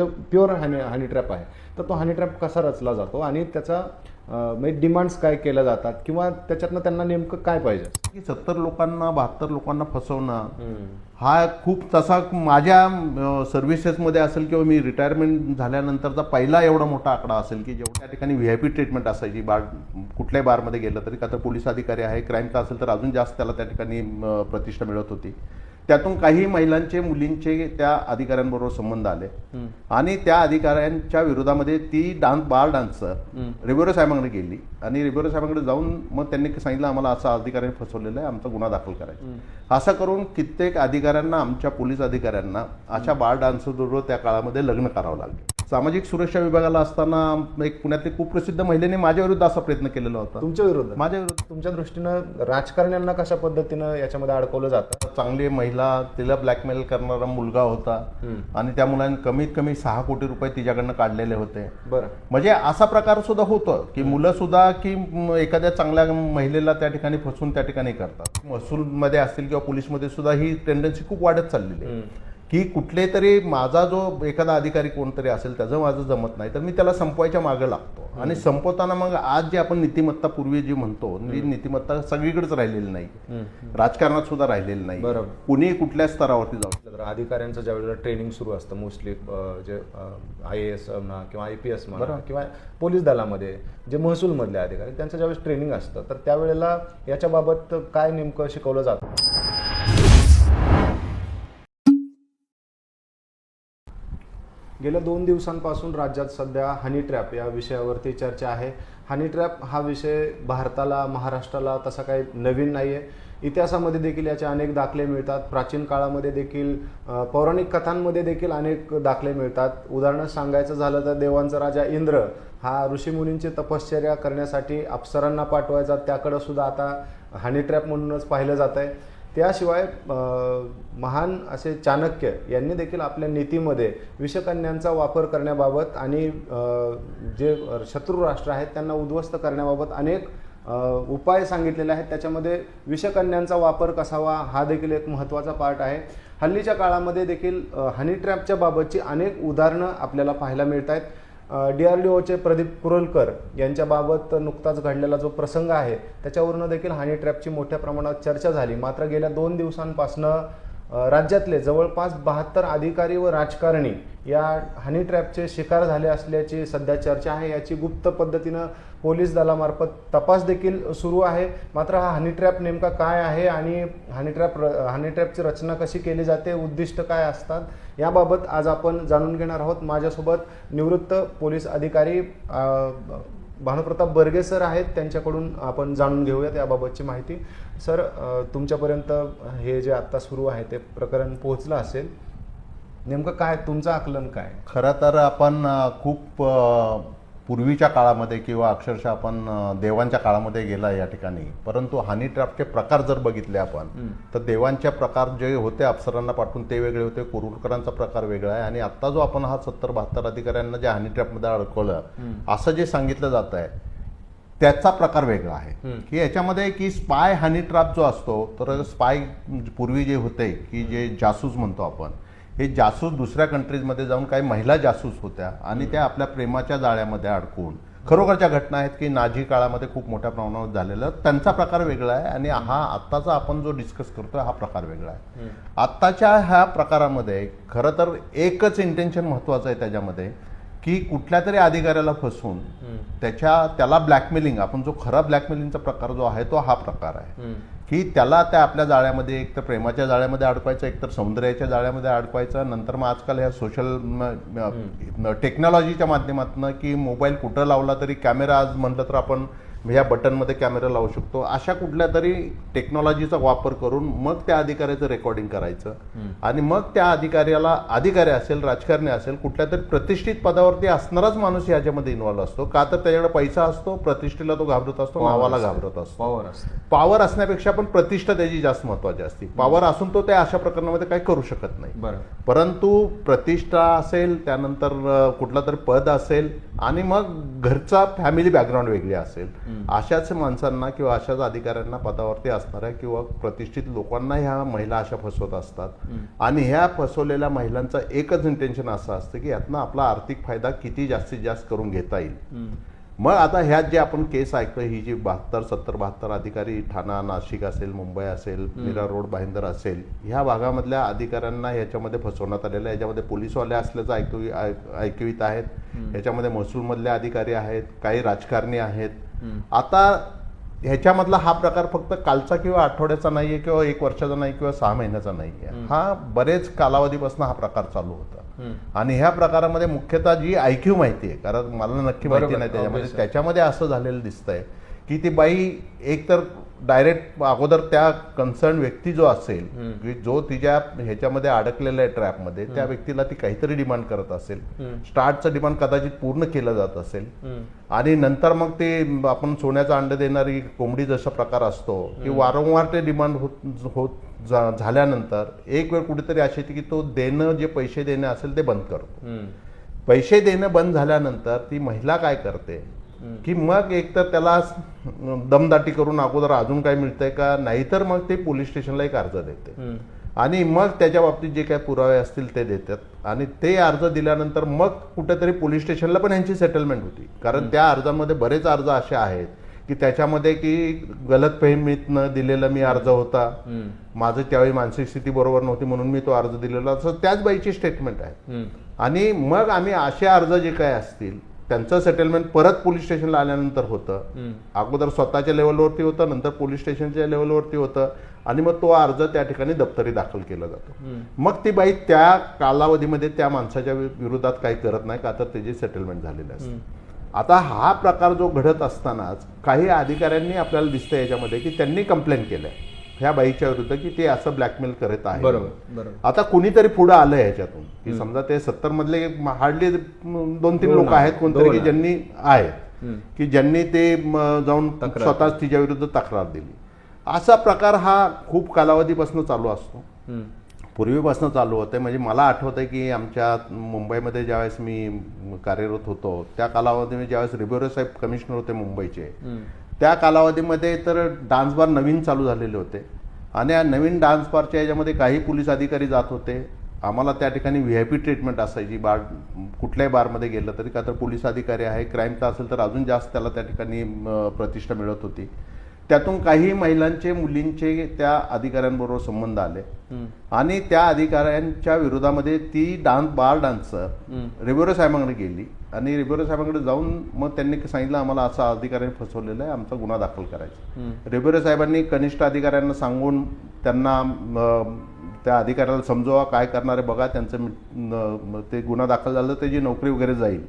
Pure हनी honey trap आहे. तर तो हनी ट्रॅप कसा रचला जातो आणि त्याचा म्हणजे डिमांड्स काय केल्या जातात किंवा त्याच्यातनं त्यांना नेमकं काय पाहिजे? की सत्तर लोकांना बहात्तर लोकांना फसवणं हा खूप तसा माझ्या सर्व्हिसेसमध्ये असेल किंवा मी रिटायरमेंट झाल्यानंतरचा पहिला एवढा मोठा आकडा असेल की जेवढ्या ठिकाणी व्ही आय पी ट्रीटमेंट असायची बार कुठल्याही बारमध्ये गेलं तरी का तर पोलीस अधिकारी आहे क्राईमचा असेल तर अजून जास्त त्याला त्या ठिकाणी प्रतिष्ठा मिळत होती. त्यातून काही महिलांचे मुलींचे त्या अधिकाऱ्यांबरोबर संबंध आले. आणि त्या अधिकाऱ्यांच्या विरोधामध्ये ती डान्स बार डान्सर रिबोरे साहेबांकडे गेली. आणि रिबोरे साहेबांकडे जाऊन मग त्यांनी सांगितलं आम्हाला असं अधिकाऱ्यांनी फसवलेलं आहे आमचा गुन्हा दाखल करायचा असं करून कित्येक अधिकाऱ्यांना आमच्या पोलीस अधिकाऱ्यांना अशा बार डान्सरबरोबर त्या काळामध्ये लग्न करावं लागलं. सामाजिक सुरक्षा विभागाला असताना एक पुण्यातली कुप्रसिद्ध महिलेने माझ्या विरुद्ध असा प्रयत्न केलेला होता. तुमच्या विरोधात माझ्या विरुद्ध. तुमच्या दृष्टीनं राजकारण्यांना कशा पद्धतीनं याच्यामध्ये अडकवलं जातं? चांगली महिला तिला ब्लॅकमेल करणारा मुलगा होता. आणि त्या मुलाने कमीत कमी सहा कोटी रुपये तिच्याकडनं काढलेले होते. बरं. म्हणजे असा प्रकार सुद्धा होतो की मुलं सुद्धा की एखाद्या चांगल्या महिलेला त्या ठिकाणी फसवून त्या ठिकाणी करतात. महसूलमध्ये असतील किंवा पोलीसमध्ये सुद्धा ही टेंडन्सी खूप वाढत चाललेली आहे. की कुठले तरी माझा जो एखादा अधिकारी कोणतरी असेल त्याचं माझं जमत नाही तर मी त्याला संपवायच्या मागे लागतो. आणि संपवताना मग आज जे आपण नीतिमत्ता पूर्वी जी म्हणतो ती नीतिमत्ता सगळीकडेच राहिलेली नाही. राजकारणात सुद्धा राहिलेली नाही. कुणी कुठल्या स्तरावरती जाऊ अधिकाऱ्यांचं ज्या वेळेला ट्रेनिंग सुरू असतं मोस्टली जे आय ए एस म्हणा किंवा आय पी एस म्हणा किंवा पोलीस दलामध्ये जे महसूलमधले अधिकारी त्यांचं ज्यावेळेस ट्रेनिंग असतं तर त्यावेळेला याच्याबाबत काय नेमकं शिकवलं जातं? गेल्या दोन दिवसांपासून राज्यात सध्या हनी ट्रॅप या विषयावरती चर्चा आहे. हनी ट्रॅप हा विषय भारताला महाराष्ट्राला तसा काही नवीन नाही आहे इतिहासामध्ये देखील याचे अनेक दाखले मिळतात. प्राचीन काळामध्ये देखील पौराणिक कथांमध्ये देखील अनेक दाखले मिळतात. उदाहरणं सांगायचं झालं तर देवांचा राजा इंद्र हा ऋषीमुनींची तपश्चर्या करण्यासाठी अप्सरांना पाठवायचा. त्याकडं सुद्धा आता हनी ट्रॅप म्हणूनच पाहिलं जात आहे त्याशिवाय महान असे चाणक्य यांनी देखील आपल्या नीतीमध्ये विषकन्यांचा वापर करण्याबाबत आणि जे शत्रू राष्ट्र आहेत त्यांना उद्ध्वस्त करण्याबाबत अनेक उपाय सांगितलेले आहेत. त्याच्यामध्ये विषकन्यांचा वापर कसावा हा देखील एक महत्त्वाचा पार्ट आहे. हल्लीच्या काळामध्ये देखील हनी ट्रॅपच्या बाबतची अनेक उदाहरणं आपल्याला पाहायला मिळत आहेत डी आर डी ओचे प्रदीप कुरलकर यांच्याबाबत नुकताच घडलेला जो प्रसंग आहे त्याच्यावरून देखील हानी ट्रॅपची मोठ्या प्रमाणात चर्चा झाली. मात्र गेल्या दोन दिवसांपासनं राज्यातले जवळपास बहात्तर अधिकारी व राजकारणी या हनी ट्रॅपचे शिकार झाले असल्याची सध्या चर्चा आहे. याची गुप्त पद्धतीनं पोलीस दलामार्फत तपास देखील सुरू आहे. मात्र हा हनी ट्रॅप नेमका काय आहे आणि हनी ट्रॅप हनी ट्रॅपची रचना कशी केली जाते उद्दिष्ट काय असतात याबाबत आज आपण जाणून घेणार आहोत. माझ्यासोबत निवृत्त पोलीस अधिकारी भानुप्रताप बर्गे सर आहेत. त्यांच्याकडून आपण जाणून घेऊयात याबाबतची माहिती. सर तुमच्यापर्यंत हे जे आत्ता सुरू आहे ते प्रकरण पोहोचलं असेल. नेमकं काय तुमचं आकलन काय? खरं तर आपण खूप पूर्वीच्या काळामध्ये किंवा अक्षरशः आपण देवांच्या काळामध्ये गेला या ठिकाणी. परंतु हनी ट्रॅपचे प्रकार जर बघितले आपण तर देवांच्या प्रकार जे होते अप्सरांना पाठवून ते वेगळे होते. कुरुलकरांचा प्रकार वेगळा आहे. आणि आता जो आपण हा सत्तर बहात्तर अधिकाऱ्यांना जे हनी ट्रॅपमध्ये अडकवलं असं जे सांगितलं जात आहे त्याचा प्रकार वेगळा आहे. की याच्यामध्ये की स्पाय हनी ट्रॅप जो असतो तर स्पाय पूर्वी जे होते की जे जासूस म्हणतो आपण हे जासूस दुसऱ्या कंट्रीजमध्ये जाऊन काही महिला जासूस होत्या आणि त्या आपल्या प्रेमाच्या जाळ्यामध्ये अडकून. खरोखरच्या घटना आहेत की नाझी काळामध्ये खूप मोठ्या प्रमाणावर झालेलं. त्यांचा प्रकार वेगळा आहे आणि हा आत्ताचा आपण जो डिस्कस करतोय हा प्रकार वेगळा आहे. आत्ताच्या ह्या प्रकारामध्ये खरं तर एकच इंटेन्शन महत्वाचं आहे त्याच्यामध्ये की कुठल्या तरी अधिकाऱ्याला फसवून त्याच्या त्याला ब्लॅकमेलिंग आपण जो खरा ब्लॅकमेलिंगचा प्रकार जो आहे तो हा प्रकार आहे. की त्याला त्या आपल्या जाळ्यामध्ये एक तर प्रेमाच्या जाळ्यामध्ये अडकवायचं एक तर सौंदर्याच्या जाळ्यामध्ये अडकवायचं नंतर मग आजकाल ह्या सोशल टेक्नॉलॉजीच्या माध्यमातून की मोबाईल कुठं लावला तरी कॅमेरा आज म्हटलं तर आपण ह्या बटनमध्ये कॅमेरा लावू शकतो. अशा कुठल्या तरी टेक्नॉलॉजीचा वापर करून मग त्या अधिकाऱ्याचं रेकॉर्डिंग करायचं. आणि मग त्या अधिकाऱ्याला अधिकारी असेल राजकारणी असेल कुठल्या तरी प्रतिष्ठित पदावरती असणाराच माणूस याच्यामध्ये इन्व्हॉल्व असतो. का तर त्याच्याकडे पैसा असतो प्रतिष्ठेला तो घाबरत असतो नावाला घाबरत असतो. पॉवर असते. पॉवर असण्यापेक्षा पण प्रतिष्ठा त्याची जास्त महत्वाची असते. पॉवर असून तो त्या अशा प्रकरणामध्ये काही करू शकत नाही. परंतु प्रतिष्ठा असेल त्यानंतर कुठलं तरी पद असेल आणि मग घरचा फॅमिली बॅकग्राऊंड वेगळी असेल. अशाच माणसांना किंवा अशाच अधिकाऱ्यांना पदावरती असणाऱ्या किंवा प्रतिष्ठित लोकांना ह्या महिला अशा फसवत असतात. आणि ह्या फसवलेल्या महिलांचं एकच इंटेन्शन असं असतं की यातनं आपला आर्थिक फायदा किती जास्तीत जास्त करून घेता येईल. मग आता ह्यात जे आपण केस ऐकतो ही जी बहात्तर सत्तर बहात्तर अधिकारी ठाणा नाशिक असेल मुंबई असेल मीरा रोड भाईंदर असेल ह्या भागामधल्या अधिकाऱ्यांना ह्याच्यामध्ये फसवण्यात आलेलं आहे. याच्यामध्ये पोलीसवाले असल्याचं ऐकू ऐक- ऐकवीत आहेत. ह्याच्यामध्ये महसूलमधले अधिकारी आहेत काही राजकारणी आहेत. आता ह्याच्यामधला हा प्रकार फक्त कालचा किंवा आठवड्याचा नाहीये किंवा एक वर्षाचा नाही किंवा सहा महिन्याचा नाहीये. हा बरेच कालावधीपासून हा प्रकार चालू होता. आणि ह्या प्रकारामध्ये मुख्यतः जी आयक्यू माहिती आहे कारण मला नक्की माहिती नाही त्याच्यामध्ये आहे. त्याच्यामध्ये असं झालेलं दिसतंय की ती बाई एक तर डायरेक्ट अगोदर त्या कन्सर्न व्यक्ती जो असेल की जो तिच्या ह्याच्यामध्ये अडकलेला आहे ट्रॅपमध्ये त्या व्यक्तीला ती काहीतरी डिमांड करत असेल. स्टार्टचं डिमांड कदाचित पूर्ण केलं जात असेल. आणि नंतर मग ते आपण सोन्याचा अंड देणारी कोंबडी जसा प्रकार असतो की वारंवार ते डिमांड होत होत झाल्यानंतर एक वेळ कुठेतरी अशी येते की तो देणं जे पैसे देणं असेल ते बंद करतो. पैसे देणं बंद झाल्यानंतर ती महिला काय करते? की मग एकतर त्याला दमदाटी करून अगोदर अजून काय मिळतंय का? नाहीतर मग ते पोलीस स्टेशनला एक अर्ज देते. आणि मग त्याच्या बाबतीत जे काही पुरावे असतील ते देतात. आणि ते अर्ज दिल्यानंतर मग कुठेतरी पोलीस स्टेशनला पण यांची सेटलमेंट होती. कारण त्या अर्जामध्ये बरेच अर्ज असे आहेत की त्याच्यामध्ये की गलतफहमीतनं दिलेला मी अर्ज होता. माझं त्यावेळी मानसिक स्थिती बरोबर नव्हती म्हणून मी तो अर्ज दिलेला. असं त्याच बाईची स्टेटमेंट आहे. आणि मग आम्ही असे अर्ज जे काय असतील त्यांचं सेटलमेंट परत पोलीस स्टेशनला आल्यानंतर होतं. अगोदर स्वतःच्या लेवलवरती होतं नंतर पोलीस स्टेशनच्या लेवलवरती होतं आणि मग तो अर्ज त्या ठिकाणी दप्तरी दाखल केला जातो. मग ती बाई त्या कालावधीमध्ये त्या माणसाच्या विरोधात काही करत नाही का? तर त्याची सेटलमेंट झालेली असते. आता हा प्रकार जो घडत असतानाच काही अधिकाऱ्यांनी आपल्याला दिसतं याच्यामध्ये की त्यांनी कंप्लेंट केलंय. ह्या बाईच्या विरुद्ध की ते असं ब्लॅकमेल करत आहे बरोबर बरोबर. आता कुणीतरी पुढे आलं ह्याच्यातून. की समजा ते सत्तर मधले हार्डली दोन तीन लोक आहेत कोणतरी की. ज्यांनी आहेत. की ज्यांनी ते म, जाऊन स्वतःच तिच्या विरुद्ध तक्रार दिली. असा प्रकार हा खूप कालावधीपासून चालू असतो. पूर्वीपासून चालू होते म्हणजे मला आठवतं की आमच्या मुंबईमध्ये ज्यावेळेस मी कार्यरत होतो त्या कालावधीमध्ये ज्यावेळेस रिबेरो साहेब कमिशनर होते मुंबईचे त्या कालावधीमध्ये तर डान्स बार नवीन चालू झालेले होते. आणि या नवीन डान्स बारच्या याच्यामध्ये काही पोलीस अधिकारी जात होते. आम्हाला त्या ठिकाणी व्ही आय पी ट्रीटमेंट असायची. बार कुठल्याही बारमध्ये गेलं तरी का तर पोलीस अधिकारी आहे क्राईमचा असेल तर अजून जास्त त्याला त्या ठिकाणी प्रतिष्ठा मिळत होती. त्यातून काही महिलांचे मुलींचे त्या अधिकाऱ्यांबरोबर संबंध आले. आणि त्या अधिकाऱ्यांच्या विरोधामध्ये ती डान्स बार डान्सर रिबेरो साहेबांकडे गेली. आणि रिबेरो साहेबांकडे जाऊन मग त्यांनी सांगितलं आम्हाला असा अधिकाऱ्याने फसवलेलं आहे आमचा गुन्हा दाखल करायचा. रिबेरो साहेबांनी कनिष्ठ अधिकाऱ्यांना सांगून त्यांना त्या अधिकाऱ्याला समजवा काय करणारे बघा त्यांचं ते गुन्हा दाखल झालं त्याची नोकरी वगैरे जाईल.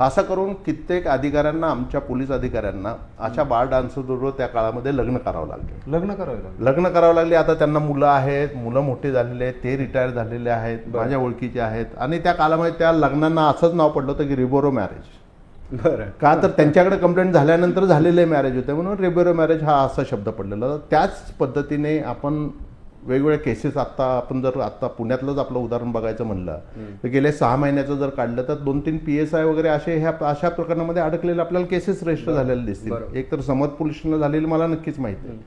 असं करून कित्येक अधिकाऱ्यांना आमच्या पोलीस अधिकाऱ्यांना अशा बार डान्सबरोबर त्या काळामध्ये लग्न करावं लागले. लग्न करावं लागलं. लग्न करावं लागले. आता त्यांना मुलं आहेत मुलं मोठी झालेली आहेत ते रिटायर झालेले आहेत माझ्या ओळखीचे आहेत. आणि त्या काळामध्ये त्या लग्नांना असंच नाव पडलं होतं की रिबोरो मॅरेज बरं. का तर त्यांच्याकडे कंप्लेंट झाल्यानंतर झालेले मॅरेज होते म्हणून रेबेरो मॅरेज हा असा शब्द पडलेला. त्याच पद्धतीने आपण वेगवेगळ्या केसेस आता आपण जर आता पुण्यातलंच आपलं उदाहरण बघायचं म्हणलं तर गेले सहा महिन्याचं जर काढलं तर दोन तीन पी एस आय वगैरे असे ह्या अशा प्रकरणामध्ये अडकलेले आपल्याला केसेस रजिस्टर झालेले दिसतील. एक तर समज पोलीस स्टेशनला झालेली मला नक्कीच माहिती आहे.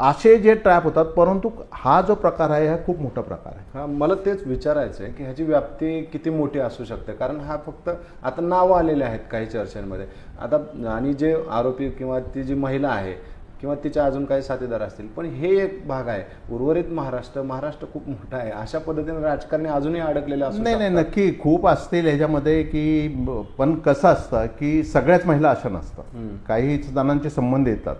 असे जे ट्रॅप होतात परंतु हा जो प्रकार आहे हा खूप मोठा प्रकार आहे. हा मला तेच विचारायचं आहे की ह्याची व्याप्ती किती मोठी असू शकते? कारण हा फक्त आता नावं आलेले आहेत काही चर्चांमध्ये. आता आणि जे आरोपी किंवा ती जी महिला आहे किंवा तिच्या अजून काही साथीदार असतील. पण हे एक भाग आहे. उर्वरित महाराष्ट्र महाराष्ट्र खूप मोठा आहे. अशा पद्धतीने राजकारणी अजूनही अडकलेले असू नाही नाही. नक्की खूप असतील ह्याच्यामध्ये की पण कसं असतं की सगळ्याच महिला अशा नसतात. काही जणांचे संबंध येतात.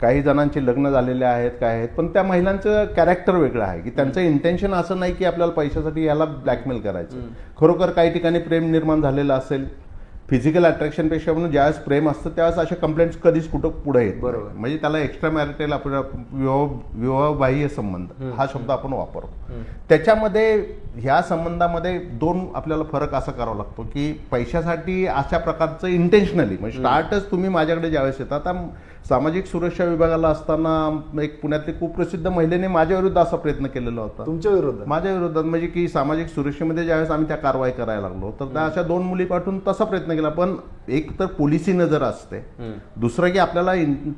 काही जणांचे लग्न झालेले आहेत काय आहेत पण त्या महिलांचं कॅरेक्टर वेगळं आहे. की त्यांचं इंटेन्शन असं नाही की आपल्याला पैशासाठी याला ब्लॅकमेल करायचं. खरोखर काही ठिकाणी प्रेम निर्माण झालेलं असेल फिजिकल अट्रॅक्शनपेक्षा म्हणून ज्यावेळेस प्रेम असतं त्यावेळेस अशा कंप्लेंट्स कधीच कुठं पुढे येत बरोबर. म्हणजे त्याला एक्स्ट्रा मॅरिटल आपण विवाह विवाहबाह्य संबंध हा शब्द आपण वापरतो. त्याच्यामध्ये ह्या संबंधामध्ये दोन आपल्याला फरक असा करावा लागतो की पैशासाठी अशा प्रकारचं इंटेन्शनली म्हणजे स्टार्टच तुम्ही माझ्याकडे ज्यावेळेस येतात आता सामाजिक सुरक्षा विभागाला असताना एक पुण्यातली कुप्रसिद्ध महिलेने माझ्या विरुद्ध असा प्रयत्न केलेला होता. तुमच्या विरोधात? माझ्या विरोधात म्हणजे की सामाजिक सुरक्षेमध्ये ज्यावेळेस आम्ही त्या कारवाई करायला लागलो तर त्या अशा दोन मुली पाठवून तसा प्रयत्न केला पण एक तर पोलिसी नजर असते. दुसरं की आपल्याला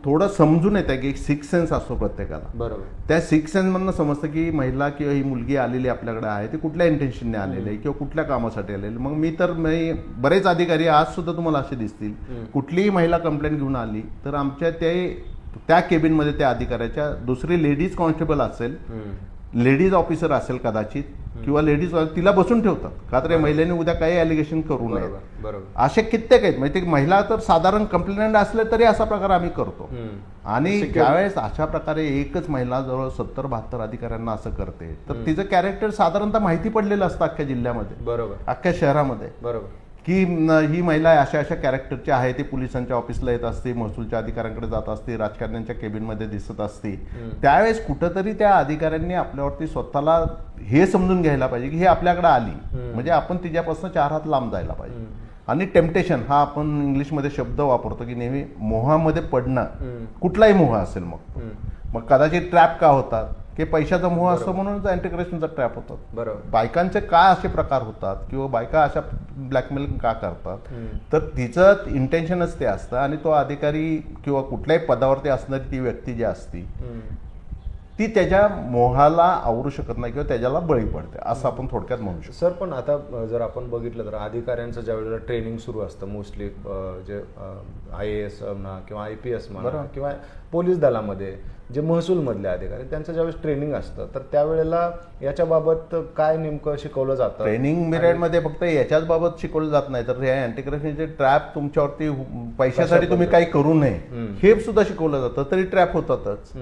थोडं समजून येतं की सिक्स सेन्स असतो प्रत्येकाला. बरोबर. त्या सिक्स सेन्समधनं समजतं की महिला किंवा ही मुलगी आलेली आपल्याकडे आहे ती कुठल्या इंटेन्शनने आलेली आहे किंवा कुठल्या कामासाठी आलेली? मग मी तर मी बरेच अधिकारी आज सुद्धा तुम्हाला असे दिसतील. कुठलीही महिला कंप्लेंट घेऊन आली तर आमच्या ते त्या केबिनमध्ये त्या अधिकाऱ्याच्या दुसरी लेडीज कॉन्स्टेबल असेल. लेडीज ऑफिसर असेल कदाचित किंवा लेडीज तिला बसून ठेवतात. का तर या महिलेने उद्या काही अलिगेशन करू नये बरोबर असे कित्येक आहेत. म्हणजे ते महिला तर साधारण कंप्लेंट असले तरी असा प्रकार आम्ही करतो. आणि ज्यावेळेस अशा प्रकारे एकच महिला जवळ सत्तर बहात्तर अधिकाऱ्यांना असं करते तर तिचं कॅरेक्टर साधारणतः माहिती पडलेलं असतं अख्ख्या जिल्ह्यामध्ये. बरोबर. अख्ख्या शहरामध्ये. बरोबर. की ही महिला अशा अशा कॅरेक्टरची आहे ती पोलिसांच्या ऑफिसला येत असते महसूलच्या अधिकाऱ्यांकडे जात असते राजकारण्यांच्या केबिनमध्ये दिसत असते. त्यावेळेस कुठंतरी त्या अधिकाऱ्यांनी आपल्यावरती स्वतःला हे समजून घ्यायला पाहिजे की हे आपल्याकडे आली. म्हणजे आपण तिच्यापासून चार हात लांब जायला पाहिजे. आणि टेम्पटेशन हा आपण इंग्लिशमध्ये शब्द वापरतो की नेहमी मोहामध्ये पडणं. कुठलाही मोह असेल मग. मग कदाचित ट्रॅप का होतात? की पैशाचा मोह असतो म्हणून अँटी करप्शनचा ट्रॅप होतात बरोबर. बायकांचे का असे प्रकार होतात? किंवा बायका अशा ब्लॅकमेल का करतात? तर तिचं इंटेन्शनच ते असतं आणि तो अधिकारी किंवा कुठल्याही पदावरती असणारी ती व्यक्ती जी असती ती त्याच्या मोहाला आवरू शकत नाही किंवा त्याच्याला बळी पडते असं आपण थोडक्यात म्हणू शकतो. सर पण आता जर आपण बघितलं तर अधिकाऱ्यांचं ज्या वेळेला ट्रेनिंग सुरू असतं मोस्टली जे आय ए एस म्हणा किंवा आय पी एस म्हणा किंवा पोलीस दलामध्ये जे महसूलमधले अधिकारी त्यांचं ज्यावेळेस ट्रेनिंग असतं तर त्यावेळेला याच्याबाबत काय नेमकं शिकवलं जातं? ट्रेनिंग पिरियडमध्ये फक्त याच्याच बाबत शिकवलं जात नाही. तर हे अँटी करप्शनचे ट्रॅप तुमच्यावरती पैशासाठी तुम्ही काही करू नये. हे सुद्धा शिकवलं जातं तरी ट्रॅप होतातच.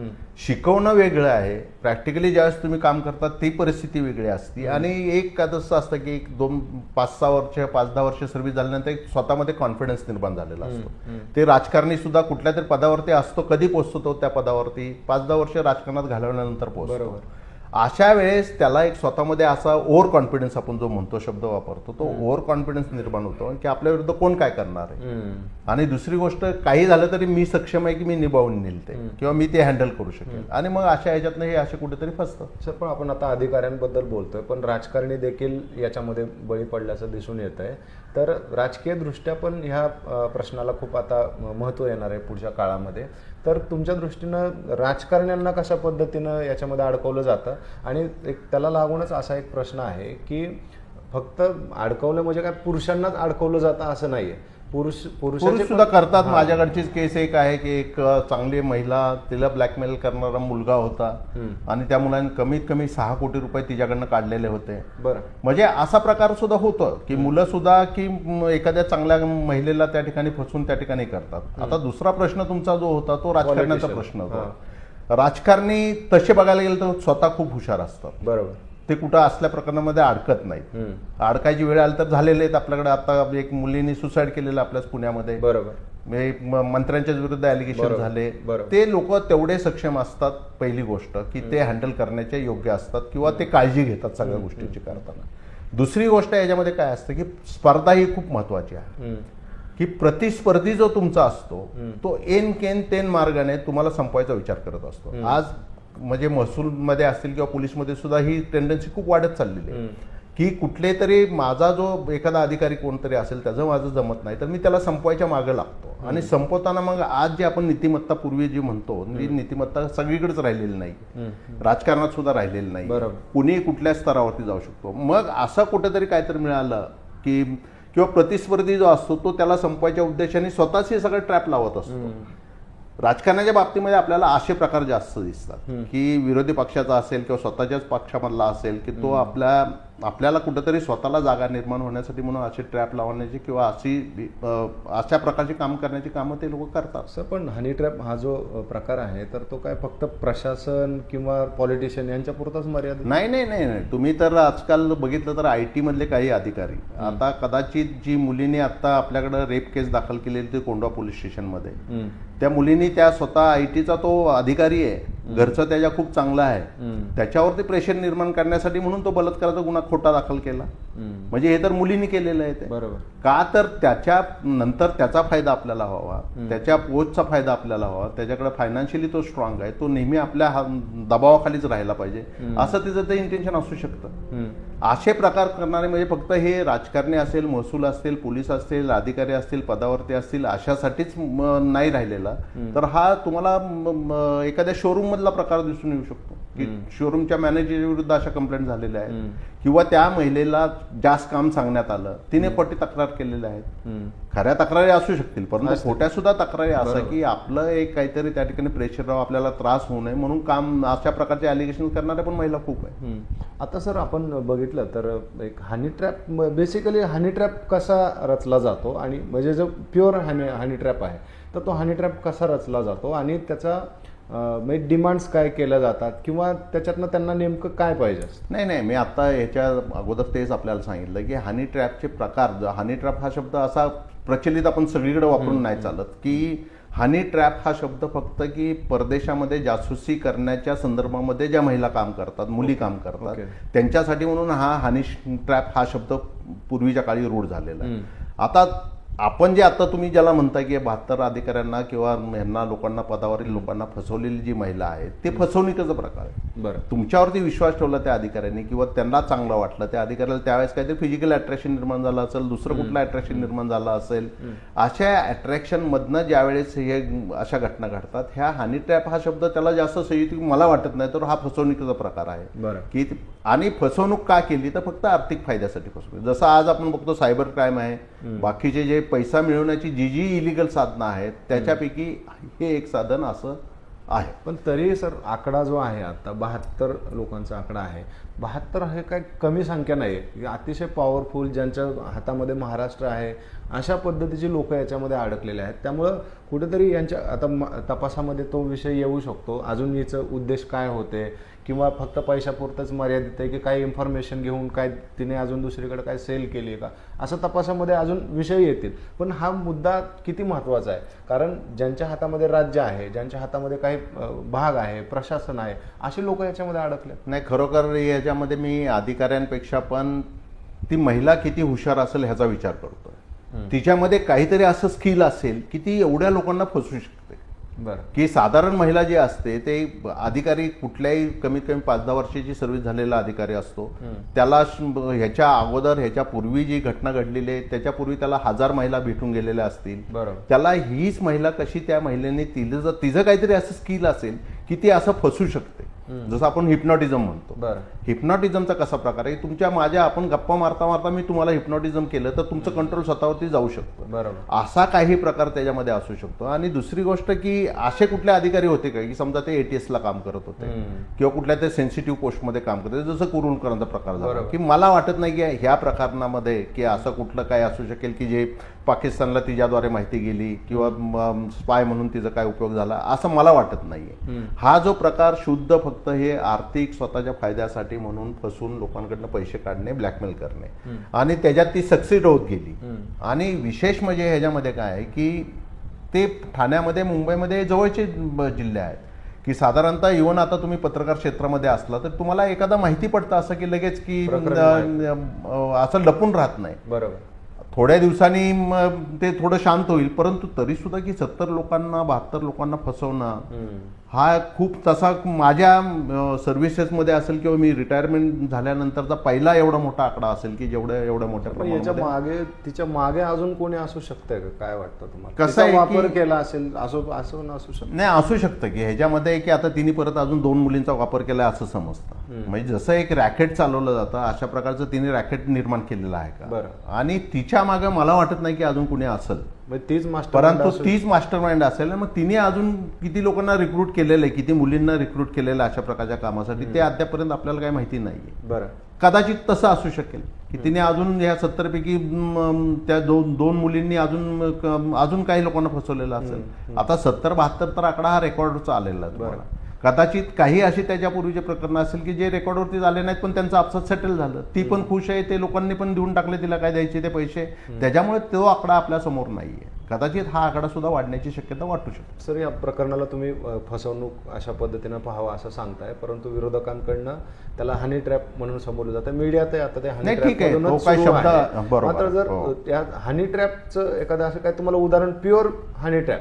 शिकवणं वेगळं आहे. प्रॅक्टिकली ज्यावेळेस तुम्ही काम करता ती परिस्थिती वेगळी असते. आणि एक का तसं असतं की एक दोन पाच सहा वर्ष पाच दहा वर्ष सर्व्हिस झाल्यानंतर एक स्वतःमध्ये कॉन्फिडन्स निर्माण झालेला असतो. ते राजकारणी सुद्धा कुठल्या तरी पदावरती असतो कधी पोचतो तो त्या पदावरती. पाच दहा वर्ष राजकारणात घालवल्यानंतर पोहोचतो. अशा वेळेस त्याला एक स्वतःमध्ये असा ओव्हर कॉन्फिडन्स आपण जो म्हणतो शब्द वापरतो तो ओव्हर कॉन्फिडन्स निर्माण होतो की आपल्या विरुद्ध कोण काय करणार आहे. आणि दुसरी गोष्ट काही झालं तरी मी सक्षम आहे की मी निभावून नेल ते. किंवा मी ते हँडल करू शकेल. आणि मग अशा ह्याच्यातनं हे असे कुठेतरी फसतं. सर पण आपण आता अधिकाऱ्यांबद्दल बोलतोय पण राजकारणी देखील याच्यामध्ये बळी पडल्याचं दिसून येत आहे तर राजकीय दृष्ट्या पण ह्या प्रश्नाला खूप आता महत्त्व येणार आहे पुढच्या काळामध्ये. तर तुमच्या दृष्टीनं राजकारण्यांना कशा पद्धतीनं याच्यामध्ये अडकवलं जातं? आणि एक त्याला लागूनच असा एक प्रश्न आहे की फक्त अडकवलं म्हणजे काय पुरुषांनाच अडकवलं जातं असं नाही आहे पुरुष पुरुष सुद्धा करतात. माझ्याकडचीच केस एक आहे की एक चांगली महिला तिला ब्लॅकमेल करणारा मुलगा होता. आणि त्या मुलाने कमीत कमी सहा कोटी रुपये तिच्याकडनं काढलेले होते. बरं. म्हणजे असा प्रकार सुद्धा होतो की मुलं सुद्धा की एखाद्या चांगल्या महिलेला त्या ठिकाणी फसून त्या ठिकाणी करतात. आता दुसरा प्रश्न तुमचा जो होता तो राजकारणाचा. प्रश्न होता. राजकारणी तसे बघायला गेलं तर स्वतः खूप हुशार असतात. बरोबर. ते कुठं असल्या प्रकरणामध्ये अडकत नाही. अडकायची वेळ आली तर झालेले आहेत आपल्याकडे. आता एक मुलीने सुसाईड केलेलं आपल्याच पुण्यामध्ये. बरोबर. म्हणजे म- मंत्र्यांच्या विरुद्ध ॲलिगेशन झाले. ते लोक तेवढे सक्षम असतात पहिली गोष्ट की ते हँडल करण्याचे योग्य असतात किंवा ते काळजी घेतात सगळ्या गोष्टींची करताना. दुसरी गोष्ट याच्यामध्ये काय असतं की स्पर्धा ही खूप महत्वाची आहे. की प्रतिस्पर्धी जो तुमचा असतो तो एन केन तेन मार्गाने तुम्हाला संपवायचा विचार करत असतो. आज म्हणजे महसूलमध्ये असतील किंवा पोलीसमध्ये सुद्धा ही टेंडन्सी खूप वाढत चाललेली आहे. की कुठले तरी माझा जो एखादा अधिकारी कोणतरी असेल त्याचं माझं जमत नाही तर मी त्याला संपवायच्या मागे लागतो. आणि संपवताना मग आज जे आपण नीतिमत्ता पूर्वी जी म्हणतो ती नीतिमत्ता सगळीकडेच राहिलेली नाही. राजकारणात सुद्धा राहिलेली नाही. कुणी कुठल्या स्तरावरती जाऊ शकतो. मग असं कुठेतरी काहीतरी मिळालं की किंवा प्रतिस्पर्धी जो असतो तो त्याला संपवायच्या उद्देशाने स्वतःच हे सगळं ट्रॅप लावत असतो. राजकारणाच्या बाबतीमध्ये आपल्याला असे प्रकार जास्त दिसतात की विरोधी पक्षाचा असेल किंवा स्वतःच्याच पक्षामधला असेल की तो आपल्या आपल्याला कुठेतरी स्वतःला जागा निर्माण होण्यासाठी म्हणून असे ट्रॅप लावण्याची किंवा अशी अशा प्रकारची काम करण्याची कामं ते लोक करतात. सर पण हनी ट्रॅप हा जो प्रकार आहे तर तो काय फक्त प्रशासन किंवा पॉलिटिशियन यांच्या पुरताच मर्यादित नाही नाही नाही नाही. तुम्ही तर आजकाल बघितलं तर आय टी मधले काही अधिकारी. आता कदाचित जी मुलीने आता आपल्याकडे रेप केस दाखल केलेली ती कोंडवा पोलीस स्टेशनमध्ये. त्या मुलीने त्या स्वतः आय टीचा तो अधिकारी आहे. घरचं त्याच्या खूप चांगलं आहे. त्याच्यावरती प्रेशर निर्माण करण्यासाठी म्हणून तो बलात्काराचा गुन्हा खोटा दाखल केला. म्हणजे हे तर मुलींनी केलेलं आहे ते. बरोबर. का तर त्याच्या नंतर त्याचा फायदा आपल्याला व्हावा त्याच्या पोचचा फायदा आपल्याला व्हावा त्याच्याकडे फायनान्शियली तो स्ट्रॉंग आहे. तो नेहमी आपल्या दबावाखालीच राहायला पाहिजे. असं तिचं ते इंटेन्शन असू शकतं. असे प्रकार करणारे म्हणजे फक्त हे राजकारणी असेल महसूल असतील पोलीस असतील अधिकारी असतील पदावरती असतील अशासाठीच नाही राहिलेला. तर हा तुम्हाला एखाद्या शोरूम मधला प्रकार दिसून येऊ शकतो. की शोरूमच्या मॅनेजर विरुद्ध अशा कंप्लेंट झालेल्या आहेत. किंवा त्या महिलेला जास्त काम सांगण्यात आलं तिने पट्टी तक्रार केलेल्या आहेत. खऱ्या तक्रारी असू शकतील परंतु खोट्या सुद्धा तक्रारी असं की आपलं एक काहीतरी त्या ठिकाणी प्रेशर राहू आपल्याला त्रास होऊ नये म्हणून काम अशा प्रकारचे अलिगेशन करणाऱ्या पण महिला खूप आहे. आता सर आपण बघितलं तर एक honey trap basically honey trap कसा रचला जातो आणि म्हणजे जो प्युअर हनी हनी ट्रॅप आहे तर तो हनी ट्रॅप कसा रचला जातो आणि त्याचा म्हणजे डिमांड्स काय केल्या जातात? किंवा त्याच्यातनं त्यांना नेमकं काय पाहिजे? नाही नाही मी आता ह्याच्या अगोदर तेच आपल्याला सांगितलं की हनी ट्रॅपचे प्रकार हनी ट्रॅप हा शब्द असा प्रचलित आपण सगळीकडे वापरून नाही चालत की हनी ट्रॅप हा शब्द फक्त की परदेशामध्ये जासूसी करण्याच्या संदर्भामध्ये ज्या महिला काम करतात मुली काम करतात. त्यांच्यासाठी म्हणून हा हनी ट्रॅप हा शब्द पूर्वीच्या काळी रूढ झालेला आहे. आता आपण जे आता तुम्ही ज्याला म्हणताय की बहात्तर अधिकाऱ्यांना किंवा यांना लोकांना पदावरील लोकांना फसवलेली जी महिला आहे ते फसवणुकीचा प्रकार आहे. बरं. तुमच्यावरती विश्वास ठेवला त्या अधिकाऱ्यांनी किंवा त्यांना चांगलं वाटलं त्या अधिकाऱ्याला त्यावेळेस काहीतरी फिजिकल अट्रॅक्शन निर्माण झालं असेल दुसरं कुठलं अट्रॅक्शन निर्माण झालं असेल अशा अट्रॅक्शन मधनं ज्यावेळेस हे अशा घटना घडतात ह्या हानी ट्रॅप हा शब्द त्याला जास्त संयुक्त मला वाटत नाही तर हा फसवणुकीचा प्रकार आहे. बरं. की आणि फसवणूक का केली? तर फक्त आर्थिक फायद्यासाठी फसवणूक. जसं आज आपण बघतो सायबर क्राईम आहे बाकीचे जे पैसा मिळवण्याची जी जी इलिगल साधनं आहेत त्याच्यापैकी हे एक साधन असं आहे. पण तरी सर आकडा जो आहे आता बहात्तर लोकांचा आकडा आहे. बहात्तर हे काय कमी संख्या नाही आहे अतिशय पॉवरफुल ज्यांच्या हातामध्ये महाराष्ट्र आहे अशा पद्धतीची लोक याच्यामध्ये अडकलेले आहेत. त्यामुळं कुठेतरी यांच्या आता म- तपासामध्ये तो विषय येऊ शकतो. अजून हिचं उद्देश काय होते? किंवा फक्त पैशापुरतंच मर्यादित आहे की काही इन्फॉर्मेशन घेऊन काय तिने अजून दुसरीकडे काय सेल केली आहे का? असं तपासामध्ये अजून विषय येतील. पण हा मुद्दा किती महत्त्वाचा आहे? कारण ज्यांच्या हातामध्ये राज्य आहे ज्यांच्या हातामध्ये काही भाग आहे प्रशासन आहे असे लोक याच्यामध्ये अडकले नाही खरोखर याच्यामध्ये मी अधिकाऱ्यांपेक्षा पण ती महिला किती हुशार असेल ह्याचा विचार करतोय. तिच्यामध्ये काहीतरी असं स्किल असेल की ती एवढ्या लोकांना फसवू शकते. की साधारण महिला जी असते ते अधिकारी कुठल्याही कमीत कमी पाच दहा वर्षाची सर्व्हिस झालेला अधिकारी असतो. त्याला ह्याच्या अगोदर ह्याच्या पूर्वी जी घटना घडलेली आहे त्याच्यापूर्वी त्याला हजार महिला भेटून गेलेल्या असतील. त्याला हीच महिला कशी त्या महिलेने जर तिचं काहीतरी असं स्किल असेल की ती असं फसू शकते. जसं आपण हिप्नॉटिझम म्हणतो. बरं. हिप्नॉटिझमचा कसा प्रकार आहे? तुमच्या माझ्या आपण गप्पा मारता मारता मी तुम्हाला हिप्नॉटिझम केलं तर तुमचं कंट्रोल स्वतःवरती जाऊ शकतं. बरोबर. असा काही प्रकार त्याच्यामध्ये असू शकतो. आणि दुसरी गोष्ट की असे कुठले अधिकारी होते का? की समजा ते एटीएस ला काम करत होते. किंवा कुठल्या ते सेन्सिटिव्ह पोस्टमध्ये काम करत होते. जसं कुरुणकरांचा प्रकार झाला. की मला वाटत नाही की ह्या प्रकरणामध्ये की असं कुठलं काय असू शकेल की जे पाकिस्तानला तिच्याद्वारे माहिती गेली किंवा स्पाय म्हणून तिचा काय उपयोग झाला असं मला वाटत नाहीये. हा जो प्रकार शुद्ध फक्त हे आर्थिक स्वतःच्या फायद्यासाठी म्हणून फसून लोकांकडनं पैसे काढणे ब्लॅकमेल करणे. आणि त्याच्यात ती सक्सीड होत गेली. आणि विशेष म्हणजे ह्याच्यामध्ये काय आहे की ते ठाण्यामध्ये मुंबईमध्ये जवळचे जिल्हे आहेत. की साधारणतः इव्हन आता तुम्ही पत्रकार क्षेत्रामध्ये असला तर तुम्हाला एखादा माहिती पडतं असं की लगेच की असं लपून राहत नाही. बरोबर. थोड्या दिवसांनी ते थोडं शांत होईल. परंतु तरी सुद्धा की सत्तर लोकांना बहात्तर लोकांना फसवणं हा खूप तसा माझ्या सर्व्हिसेसमध्ये असेल किंवा मी रिटायरमेंट झाल्यानंतरचा पहिला एवढा मोठा आकडा असेल की जेवढ्या एवढ्या मोठ्या याच्या मागे तिच्यामागे अजून कोणी असू शकतंय का? काय वाटतं तुम्हाला? कसं वापर केला असेल असं असं असू शकतं. नाही असू शकतं की. ह्याच्यामध्ये की आता तिने परत अजून दोन मुलींचा वापर केलाय असं समजतं. म्हणजे जसं एक रॅकेट चालवलं जातं अशा प्रकारचं तिने रॅकेट निर्माण केलेलं आहे का? बरं. आणि तिच्या मागे मला वाटत नाही की अजून कुणी असेल. तीच मास्टर परंतु तीच मास्टर माइंड असेल मग तिने अजून किती लोकांना रिक्रूट केलेलं आहे किती मुलींना रिक्रूट केलेलं आहे अशा प्रकारच्या कामासाठी ते अद्यापर्यंत आपल्याला काही माहिती नाहीये. बरं. कदाचित तसं असू शकेल. की तिने अजून ह्या सत्तर पैकी म, त्या दोन दोन मुलींनी अजून अजून काही लोकांना फसवलेलं असेल. आता सत्तर बहात्तर तर आकडा हा रेकॉर्डचा आलेला आहे. कदाचित काही अशी त्याच्यापूर्वीचे प्रकरण असेल की जे रेकॉर्डवरती झाले नाहीत पण त्यांचं आपसात सेटल झालं. ती पण खुश आहे ते लोकांनी पण देऊन टाकले तिला काय द्यायचे ते पैसे. त्याच्यामुळे तो आकडा आपल्यासमोर नाहीये. कदाचित हा आकडा सुद्धा वाढण्याची शक्यता वाटू शकते. सर या प्रकरणाला तुम्ही फसवणूक अशा पद्धतीनं पाहावं असं सांगताय परंतु विरोधकांकडनं त्याला हनी ट्रॅप म्हणून समोरलं जातं. मीडियात आता ते हनी नाही, ठीक आहे. ट्रॅप मात्र जर. त्या हनी ट्रॅपचं एखादं असं काय तुम्हाला उदाहरण प्युअर हनी ट्रॅप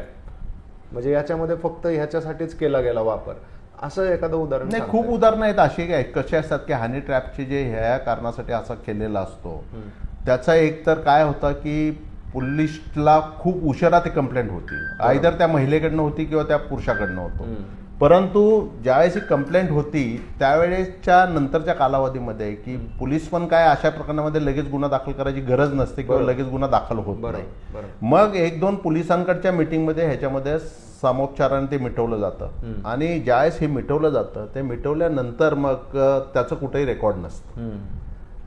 म्हणजे याच्यामध्ये फक्त ह्याच्यासाठीच केला गेला वापर. असं एखादं उदाहरण नाही खूप? उदाहरणं आहेत अशी काय? कसे असतात की हनी ट्रॅपचे जे ह्या कारणासाठी असा केलेला असतो त्याचा एक तर काय होतं की पोलिसला खूप उशिरा ती कंप्लेंट होती. आयदर त्या महिलेकडनं होती किंवा त्या पुरुषाकडनं होतो. परंतु ज्यावेळेस ही कंप्लेंट होती त्यावेळेसच्या नंतरच्या कालावधीमध्ये की पोलीस पण काय अशा प्रकरणामध्ये लगेच गुन्हा दाखल करायची गरज नसते किंवा. लगेच गुन्हा दाखल होत नाही. मग एक दोन पोलिसांकडच्या मीटिंगमध्ये ह्याच्यामध्ये सामोपचाराने ते मिटवलं जातं. आणि ज्यावेळेस हे मिटवलं जातं ते मिटवल्यानंतर मग त्याचं कुठेही रेकॉर्ड नसतं.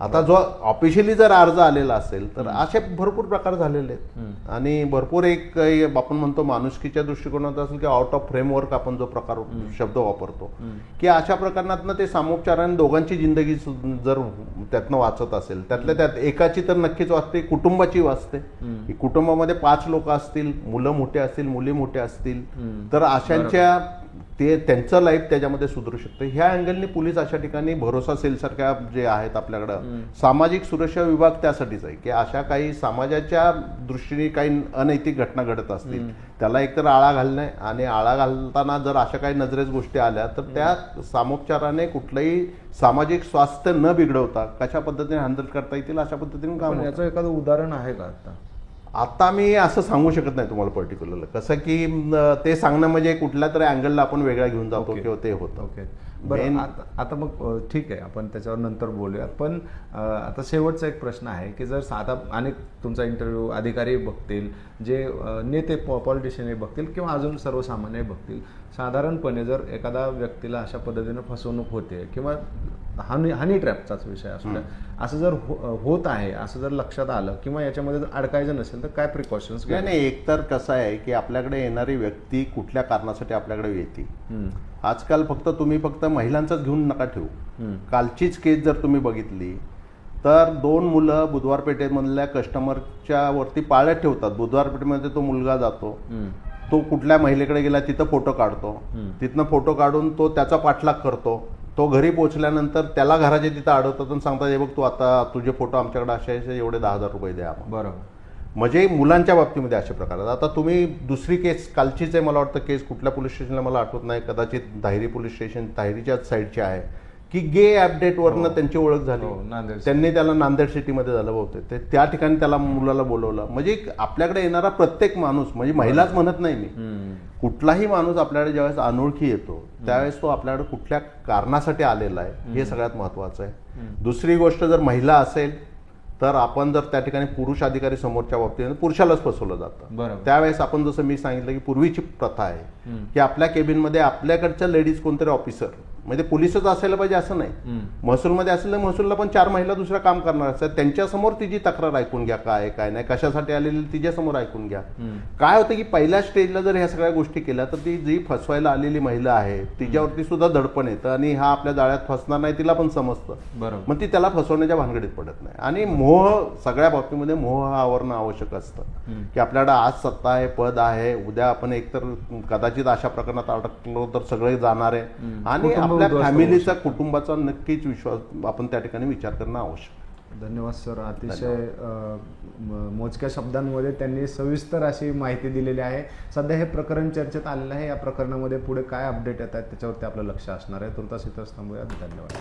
आता जो ऑफिशियली जर अर्ज आलेला असेल तर असे भरपूर प्रकार झालेले आहेत. आणि भरपूर एक आपण म्हणतो माणुसकीच्या दृष्टिकोनात असेल की आउट ऑफ फ्रेमवर्क आपण जो प्रकार शब्द वापरतो की अशा प्रकरणातनं ते सामोपचाराने दोघांची जिंदगी जर त्यातनं वाचत असेल त्यातल्या त्यात एकाची तर नक्कीच वाचते कुटुंबाची वाचते. की कुटुंबामध्ये पाच लोक असतील मुलं मोठे असतील मुली मोठे असतील तर अशांच्या ते त्यांचं लाईफ त्याच्यामध्ये सुधरू शकतं. ह्या अँगलने पोलीस अशा ठिकाणी भरोसा सेल सारख्या जे आहेत आपल्याकडं सामाजिक सुरक्षा विभाग त्यासाठीच आहे की अशा काही समाजाच्या दृष्टीने काही अनैतिक घटना घडत असतील त्याला एकतर आळा घालणे आणि आळा घालताना जर अशा काही नजरेस गोष्टी आल्या तर त्या सामोपचाराने कुठलंही सामाजिक स्वास्थ्य न बिघडवता कशा पद्धतीने हँडल करता येतील अशा पद्धतीने काम. याचं एखादं उदाहरण आहे का आता? आता मी असं सांगू शकत नाही तुम्हाला पर्टिक्युलर कसं की ते सांगणं म्हणजे कुठल्या तरी अँगलला आपण वेगळा घेऊन जातो ओके. किंवा ते होतं. ओके. बरं Main- आता आता मग ठीक आहे आपण त्याच्यावर नंतर बोलूयात. पण आता शेवटचा एक प्रश्न आहे की जर साधा अनेक तुमचा इंटरव्ह्यू अधिकारी बघतील जे नेते पॉलिटिशियन बघतील किंवा अजून सर्वसामान्य बघतील साधारणपणे जर एखादा व्यक्तीला अशा पद्धतीनं फसवणूक होते किंवा हनी हनी ट्रॅपचाच विषय असू द्या. असं जर हो- होत आहे असं जर लक्षात आलं किंवा याच्यामध्ये जर अडकायचं नसेल तर काय प्रिकॉशन्स नाही नाही एकतर कसं आहे की आपल्याकडे येणारी व्यक्ती कुठल्या कारणासाठी आपल्याकडे येते? आजकाल फक्त तुम्ही फक्त महिलांचाच घेऊन नका ठेवू. कालचीच केस जर तुम्ही बघितली तर दोन मुलं बुधवार पेठेमधल्या कस्टमरच्या वरती पाळत ठेवतात. बुधवार पेठेमध्ये तो मुलगा जातो तो कुठल्या महिलेकडे गेला तिथं फोटो काढतो. तिथनं फोटो काढून तो त्याचा पाठलाग करतो. तो घरी पोहोचल्यानंतर त्याला घराच्या तिथं अडवतात आणि सांगतात हे बघ तू आता तुझे फोटो आमच्याकडे असे असे एवढे दहा हजार रुपये द्या आम्हाला." बरोबर म्हणजे मुलांच्या बाबतीमध्ये अशा प्रकार आहेत. आता तुम्ही दुसरी केस कालचीच आहे मला वाटतं केस कुठल्या पोलीस स्टेशनला मला आठवत नाही कदाचित धायरी पोलीस स्टेशन धायरीच्याच साईडची आहे की गे अपडेटवरनं त्यांची ओळख झाली. हो, त्यांनी त्याला नांदेड सिटीमध्ये झालं बहुतेक. ते त्या ठिकाणी त्याला मुलाला बोलवलं. म्हणजे आपल्याकडे येणारा प्रत्येक माणूस म्हणजे महिलाच म्हणत नाही मी. कुठलाही माणूस आपल्याकडे ज्यावेळेस अनोळखी येतो त्यावेळेस तो आपल्याकडे कुठल्या कारणासाठी आलेला आहे हे सगळ्यात महत्वाचं आहे. दुसरी गोष्ट जर महिला असेल तर आपण जर त्या ठिकाणी पुरुष अधिकारी समोरच्या बाबतीत पुरुषालाच फसवलं जातं. त्यावेळेस आपण जसं मी सांगितलं की पूर्वीची प्रथा आहे की आपल्या केबिनमध्ये आपल्याकडच्या लेडीज कोणतरी ऑफिसर म्हणजे पोलिसच असायला पाहिजे असं नाही. महसूलमध्ये असेल तर महसूलला पण चार महिला दुसरं काम करणार असतात. त्यांच्यासमोर तिची तक्रार ऐकून घ्या काय काय नाही कशासाठी आलेली तिच्यासमोर ऐकून घ्या. काय होतं की पहिल्या स्टेजला जर ह्या सगळ्या गोष्टी केल्या तर ती जी फसवायला आलेली महिला आहे तिच्यावरती सुद्धा दडपण येतं आणि हा आपल्या जाळ्यात फसणार नाही तिला पण समजतं. बरोबर. मग ती त्याला फसवण्याच्या भानगडीत पडत नाही. आणि मोह सगळ्या बाबतीमध्ये मोह हा आवरणं आवश्यक असतं. की आपल्याकडे आज सत्ता आहे पद आहे उद्या आपण एकतर कदाचित अशा प्रकरणात अडकलो तर सगळे जाणार आहे. आणि आपल्या फॅमिलीचा कुटुंबाचा नक्कीच विश्वास आपण त्या ठिकाणी विचार करणं आवश्यक आहे. धन्यवाद सर. अतिशय मोजक्या शब्दांमध्ये त्यांनी सविस्तर अशी माहिती दिलेली आहे. सध्या हे प्रकरण चर्चेत आलेलं आहे. या प्रकरणामध्ये पुढे काय अपडेट येत आहेत त्याच्यावरती आपलं लक्ष असणार आहे. तुर्तास इथंच थांबूया धन्यवाद.